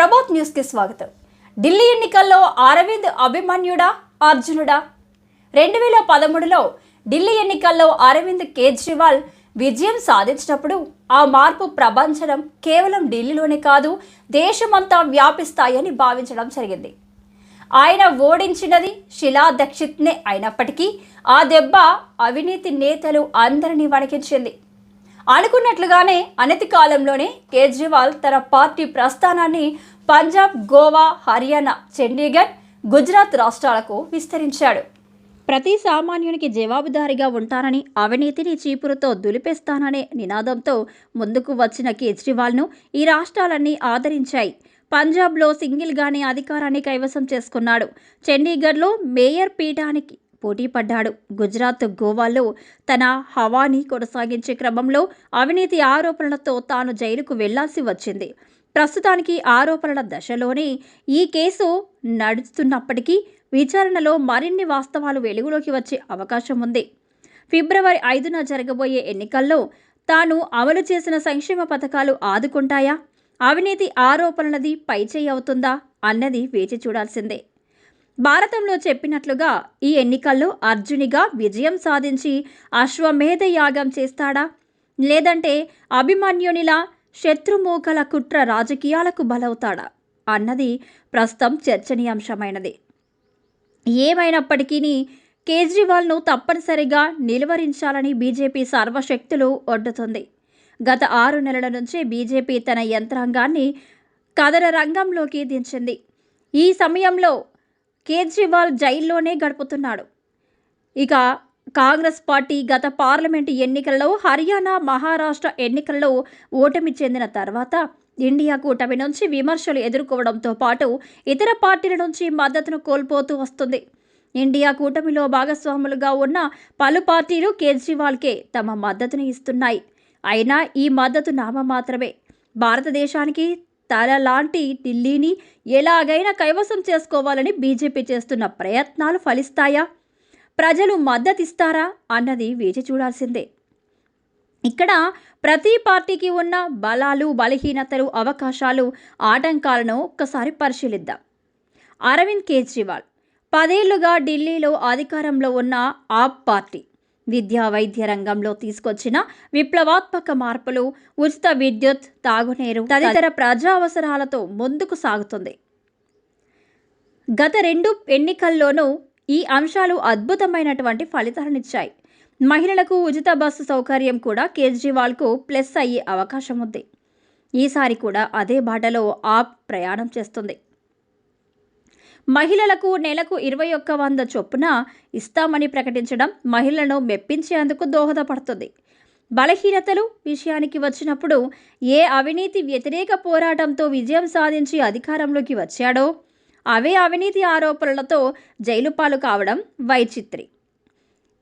ప్రభాత్ న్యూస్కి స్వాగతం. ఢిల్లీ ఎన్నికల్లో అరవింద్ అభిమన్యుడా అర్జునుడా? రెండు వేల పదమూడులో ఢిల్లీ ఎన్నికల్లో అరవింద్ కేజ్రీవాల్ విజయం సాధించినప్పుడు ఆ మార్పు ప్రపంచం కేవలం ఢిల్లీలోనే కాదు దేశమంతా వ్యాపిస్తాయని భావించడం జరిగింది. ఆయన ఓడించినది శిలా దక్షిత్నే అయినప్పటికీ ఆ దెబ్బ అవినీతి నేతలు అందరినీ వణికించింది. అనుకున్నట్లుగానే అనతి కాలంలోనే కేజ్రీవాల్ తన పార్టీ ప్రస్థానాన్ని పంజాబ్ గోవా హర్యానా చండీగఢ్ గుజరాత్ రాష్ట్రాలకు విస్తరించాడు. ప్రతి సామాన్యునికి జవాబుదారిగా ఉంటానని అవినీతిని చీపురుతో దులిపేస్తాననే నినాదంతో ముందుకు వచ్చిన కేజ్రీవాల్ను ఈ రాష్ట్రాలన్నీ ఆదరించాయి. పంజాబ్లో సింగిల్గానే అధికారాన్ని కైవసం చేసుకున్నాడు. చండీగఢ్లో మేయర్ పీఠానికి పోటీ పడ్డాడు. గుజరాత్ గోవాలో తన హవాని కొనసాగించే క్రమంలో అవినీతి ఆరోపణలతో తాను జైలుకు వెళ్ళాల్సి వచ్చింది. ప్రస్తుతానికి ఆరోపణల దశలోనే ఈ కేసు నడుస్తున్నప్పటికీ విచారణలో మరిన్ని వాస్తవాలు వెలుగులోకి వచ్చే అవకాశం ఉంది. ఫిబ్రవరి ఐదున జరగబోయే ఎన్నికల్లో తాను అమలు చేసిన సంక్షేమ పథకాలు ఆదుకుంటాయా? అవినీతి ఆరోపణలది పైచేయి అవుతుందా? అన్నది వేచి చూడాల్సిందే. భారతంలో చెప్పినట్లుగా ఈ ఎన్నికల్లో అర్జునిగా విజయం సాధించి అశ్వమేధ యాగం చేస్తాడా? లేదంటే అభిమన్యునిలా శత్రుమూకల కుట్ర రాజకీయాలకు బలవుతాడా? అన్నది ప్రస్తుతం చర్చనీయాంశమైనది. ఏమైనప్పటికీ కేజ్రీవాల్ను తప్పనిసరిగా నిలువరించాలని బీజేపీ సర్వశక్తులు ఒడ్డుతుంది. గత ఆరు నెలల నుంచే బీజేపీ తన యంత్రాంగాన్ని కథన రంగంలోకి దించింది. ఈ సమయంలో కేజ్రీవాల్ జైల్లోనే గడుపుతున్నాడు. ఇక కాంగ్రెస్ పార్టీ గత పార్లమెంటు ఎన్నికల్లో హర్యానా మహారాష్ట్ర ఎన్నికల్లో ఓటమి చెందిన తర్వాత ఇండియా కూటమి నుంచి విమర్శలు ఎదుర్కోవడంతో పాటు ఇతర పార్టీల నుంచి మద్దతును కోల్పోతూ వస్తుంది. ఇండియా కూటమిలో భాగస్వాములుగా ఉన్న పలు పార్టీలు కేజ్రీవాల్కే తమ మద్దతును ఇస్తున్నాయి. అయినా ఈ మద్దతు నామ మాత్రమే భారతదేశానికి తల లాంటి ఢిల్లీని ఎలాగైనా కైవసం చేసుకోవాలని బీజేపీ చేస్తున్న ప్రయత్నాలు ఫలిస్తాయా? ప్రజలు మద్దతిస్తారా? అన్నది వేచి చూడాల్సిందే. ఇక్కడ ప్రతి పార్టీకి ఉన్న బలాలు బలహీనతలు అవకాశాలు ఆటంకాలను ఒక్కసారి పరిశీలిద్దాం. అరవింద్ కేజ్రీవాల్ పదేళ్ళుగా ఢిల్లీలో అధికారంలో ఉన్న ఆప్ పార్టీ విద్యా వైద్య రంగంలో తీసుకొచ్చిన విప్లవాత్మక మార్పులు ఉచిత విద్యుత్ తాగునీరు తదితర ప్రజా అవసరాలతో ముందుకు సాగుతుంది. గత రెండు ఎన్నికల్లోనూ ఈ అంశాలు అద్భుతమైనటువంటి ఫలితాలనిచ్చాయి మహిళలకు ఉచిత బస్సు సౌకర్యం కూడా కేజ్రీవాల్కు ప్లస్ అయ్యే అవకాశం ఉంది. ఈసారి కూడా అదే బాటలో ఆప్ ప్రయాణం చేస్తుంది. మహిళలకు నెలకు ఇరవై ఒక్క వంద చొప్పున ఇస్తామని ప్రకటించడం మహిళలను మెప్పించేందుకు దోహదపడుతుంది. బలహీనతలు విషయానికి వచ్చినప్పుడు ఏ అవినీతి వ్యతిరేక పోరాటంతో విజయం సాధించి అధికారంలోకి వచ్చాడో అవే అవినీతి ఆరోపణలతో జైలు పాలు కావడం వైచిత్రి.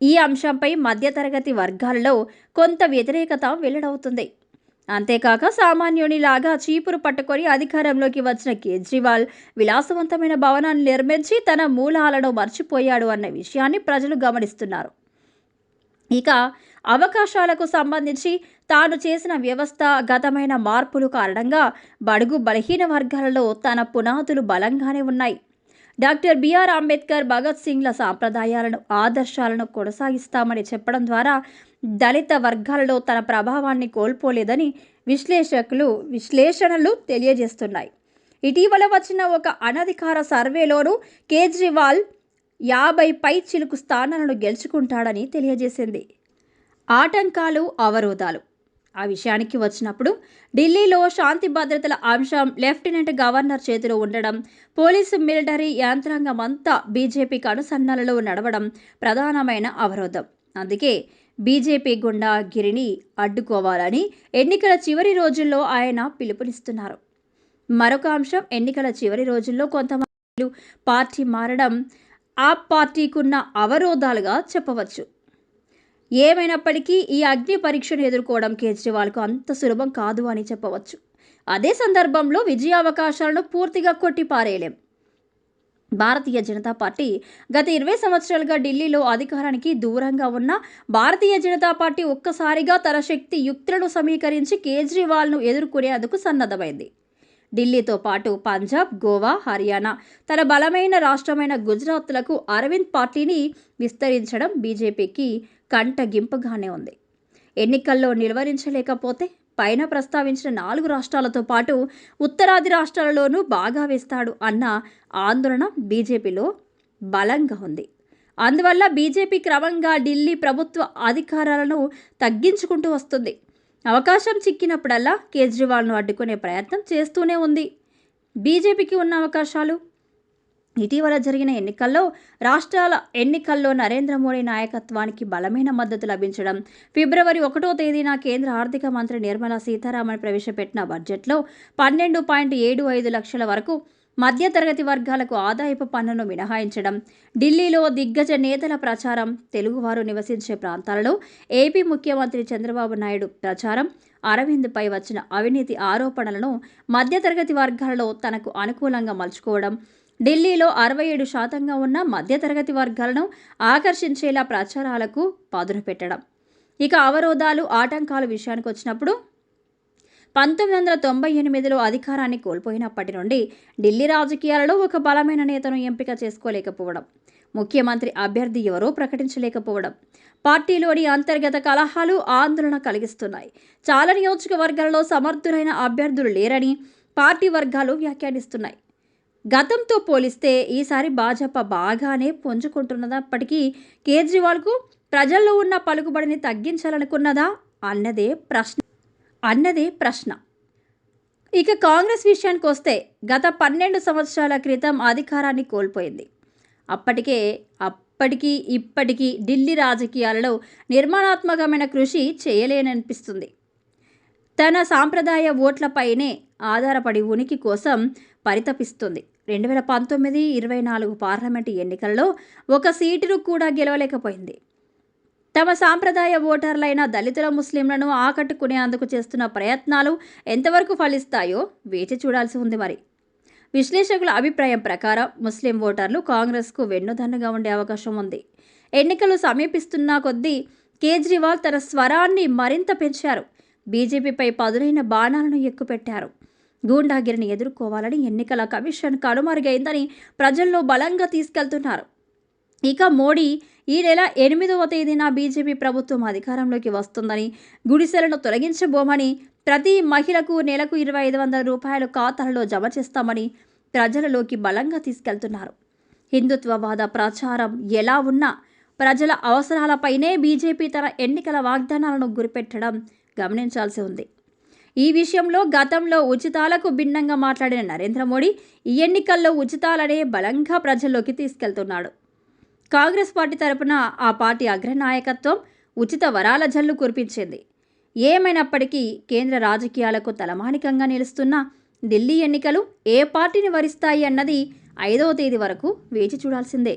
ఈ అంశంపై మధ్యతరగతి వర్గాలలో కొంత వ్యతిరేకత వెల్లడవుతుంది. అంతేకాక సామాన్యునిలాగా చీపురు పట్టుకొని అధికారంలోకి వచ్చిన కేజ్రీవాల్ విలాసవంతమైన భవనాన్ని నిర్మించి తన మూలాలను మర్చిపోయాడు అన్న విషయాన్ని ప్రజలు గమనిస్తున్నారు. ఇక అవకాశాలకు సంబంధించి తాను చేసిన వ్యవస్థ గతమైన మార్పులు కారణంగా బడుగు బలహీన వర్గాలలో తన పునాదులు బలంగానే ఉన్నాయి. డాక్టర్ బిఆర్ అంబేద్కర్ భగత్ సింగ్ల సాంప్రదాయాలను ఆదర్శాలను కొనసాగిస్తామని చెప్పడం ద్వారా దళిత వర్గాలలో తన ప్రభావాన్ని కోల్పోలేదని విశ్లేషకులు విశ్లేషణలు తెలియజేస్తున్నాయి. ఇటీవల వచ్చిన ఒక అనధికార సర్వేలోనూ కేజ్రీవాల్ యాభై పై చిలుకు స్థానాలను గెలుచుకుంటాడని తెలియజేసింది. ఆటంకాలు అవరోధాలు. ఆ విషయానికి వచ్చినప్పుడు ఢిల్లీలో శాంతి భద్రతల అంశం లెఫ్టినెంట్ గవర్నర్ చేతిలో ఉండడం పోలీసు మిలిటరీ యంత్రాంగం అంతా బీజేపీకి అనుసంధానంలో నడవడం ప్రధానమైన అవరోధం. అందుకే బీజేపీ గుండా గిరిని అడ్డుకోవాలని ఎన్నికల చివరి రోజుల్లో ఆయన పిలుపునిస్తున్నారు. మరొక అంశం ఎన్నికల చివరి రోజుల్లో కొంతమంది పార్టీ మారడం ఆ పార్టీకున్న అవరోధాలుగా చెప్పవచ్చు. ఏమైనప్పటికీ ఈ అగ్ని పరీక్షను ఎదుర్కోవడం కేజ్రీవాల్కు అంత సులభం కాదు అని చెప్పవచ్చు. అదే సందర్భంలో విజయావకాశాలను పూర్తిగా కొట్టిపారేయలేం. భారతీయ జనతా పార్టీ గత ఇరవై సంవత్సరాలుగా ఢిల్లీలో అధికారానికి దూరంగా ఉన్న భారతీయ జనతా పార్టీ ఒక్కసారిగా తన శక్తి యుక్తులను సమీకరించి కేజ్రీవాల్ను ఎదుర్కొనేందుకు సన్నద్ధమైంది. ఢిల్లీతో పాటు పంజాబ్ గోవా హర్యానా తన బలమైన రాష్ట్రమైన గుజరాత్లకు అరవింద్ పార్టీని విస్తరించడం బీజేపీకి కంటగింపుగానే ఉంది. ఎన్నికల్లో నిలువరించలేకపోతే పైన ప్రస్తావించిన నాలుగు రాష్ట్రాలతో పాటు ఉత్తరాది రాష్ట్రాలలోనూ బాగా వేస్తాడు అన్న ఆందోళన బీజేపీలో బలంగా ఉంది. అందువల్ల బీజేపీ క్రమంగా ఢిల్లీ ప్రభుత్వ అధికారాలను తగ్గించుకుంటూ వస్తుంది. అవకాశం చిక్కినప్పుడల్లా కేజ్రీవాల్ను అడ్డుకునే ప్రయత్నం చేస్తూనే ఉంది. బీజేపీకి ఉన్న అవకాశాలు ఇటీవల జరిగిన ఎన్నికల్లో రాష్ట్రాల ఎన్నికల్లో నరేంద్ర మోడీ నాయకత్వానికి బలమైన మద్దతు లభించడం ఫిబ్రవరి ఒకటో తేదీన కేంద్ర ఆర్థిక మంత్రి నిర్మలా సీతారామన్ ప్రవేశపెట్టిన బడ్జెట్లో పన్నెండు పాయింట్ ఏడు ఐదు లక్షల వరకు మధ్యతరగతి వర్గాలకు ఆదాయపు పన్నును మినహాయించడం ఢిల్లీలో దిగ్గజ నేతల ప్రచారం తెలుగువారు నివసించే ప్రాంతాలలో ఏపీ ముఖ్యమంత్రి చంద్రబాబు నాయుడు ప్రచారం అరవింద్పై వచ్చిన అవినీతి ఆరోపణలను మధ్యతరగతి వర్గాలలో తనకు అనుకూలంగా మలుచుకోవడం ఢిల్లీలో అరవై ఏడు శాతంగా ఉన్న మధ్యతరగతి వర్గాలను ఆకర్షించేలా ప్రచారాలకు పదును పెట్టడం. ఇక అవరోధాలు ఆటంకాల విషయానికి వచ్చినప్పుడు పంతొమ్మిది వందల తొంభై ఎనిమిదిలో అధికారాన్ని కోల్పోయినప్పటి నుండి ఢిల్లీ రాజకీయాలలో ఒక బలమైన నేతను ఎంపిక చేసుకోలేకపోవడం ముఖ్యమంత్రి అభ్యర్థి ఎవరో ప్రకటించలేకపోవడం పార్టీలోని అంతర్గత కలహాలు ఆందోళన కలిగిస్తున్నాయి. చాలా నియోజకవర్గాలలో సమర్థులైన అభ్యర్థులు లేరని పార్టీ వర్గాలు వ్యాఖ్యానిస్తున్నాయి. గతంతో పోలిస్తే ఈసారి భాజపా బాగానే పుంజుకుంటున్నప్పటికీ కేజ్రీవాల్కు ప్రజల్లో ఉన్న పలుకుబడిని తగ్గించాలనుకున్నదా? అన్నదే ప్రశ్న. అన్నదే ప్రశ్న. ఇక కాంగ్రెస్ విషయానికి వస్తే గత పన్నెండు సంవత్సరాల క్రితం అధికారాన్ని కోల్పోయింది. అప్పటికే అప్పటికి ఇప్పటికీ ఢిల్లీ రాజకీయాలలో నిర్మాణాత్మకమైన కృషి చేయలేననిపిస్తుంది. తన సాంప్రదాయ ఓట్లపైనే ఆధారపడి ఉనికి కోసం పరితపిస్తుంది. రెండు వేల పంతొమ్మిది ఇరవై నాలుగు పార్లమెంటు ఎన్నికల్లో ఒక సీటును కూడా గెలవలేకపోయింది. తమ సాంప్రదాయ ఓటర్లైన దళితుల ముస్లింలను ఆకట్టుకునేందుకు చేస్తున్న ప్రయత్నాలు ఎంతవరకు ఫలిస్తాయో వేచి చూడాల్సి ఉంది మరి. విశ్లేషకుల అభిప్రాయం ప్రకారం ముస్లిం ఓటర్లు కాంగ్రెస్కు వెన్నుదన్నుగా ఉండే అవకాశం ఉంది. ఎన్నికలు సమీపిస్తున్న కొద్దీ కేజ్రీవాల్ తన స్వరాన్ని మరింత పెంచారు. బీజేపీపై పదునైన బాణాలను ఎక్కుపెట్టారు. గూండాగిరిని ఎదుర్కోవాలని ఎన్నికల కమిషన్ కనుమరుగైందని ప్రజల్లో బలంగా తీసుకెళ్తున్నారు. ఇక మోడీ ఈ నెల ఎనిమిదవ తేదీన బీజేపీ ప్రభుత్వం అధికారంలోకి వస్తుందని గుడిసెలను తొలగించబోమని ప్రతి మహిళకు నెలకు ఇరవై ఐదు వందల రూపాయలు ఖాతాలలో జమ చేస్తామని ప్రజలలోకి బలంగా తీసుకెళ్తున్నారు. హిందుత్వవాద ప్రచారం ఎలా ఉన్నా ప్రజల అవసరాలపైనే బీజేపీ తన ఎన్నికల వాగ్దానాలను గురిపెట్టడం గమనించాల్సి ఉంది. ఈ విషయంలో గతంలో ఉచితాలకు భిన్నంగా మాట్లాడిన నరేంద్ర మోడీ ఈ ఎన్నికల్లో ఉచితాలనే బలంగా ప్రజల్లోకి తీసుకెళ్తున్నాడు. కాంగ్రెస్ పార్టీ తరపున ఆ పార్టీ అగ్రనాయకత్వం ఉచిత వరాల జల్లు కురిపించింది. ఏమైనప్పటికీ కేంద్ర రాజకీయాలకు తలమానికంగా నిలుస్తున్న ఢిల్లీ ఎన్నికలు ఏ పార్టీని వరిస్తాయి అన్నది ఐదవ తేదీ వరకు వేచి చూడాల్సిందే.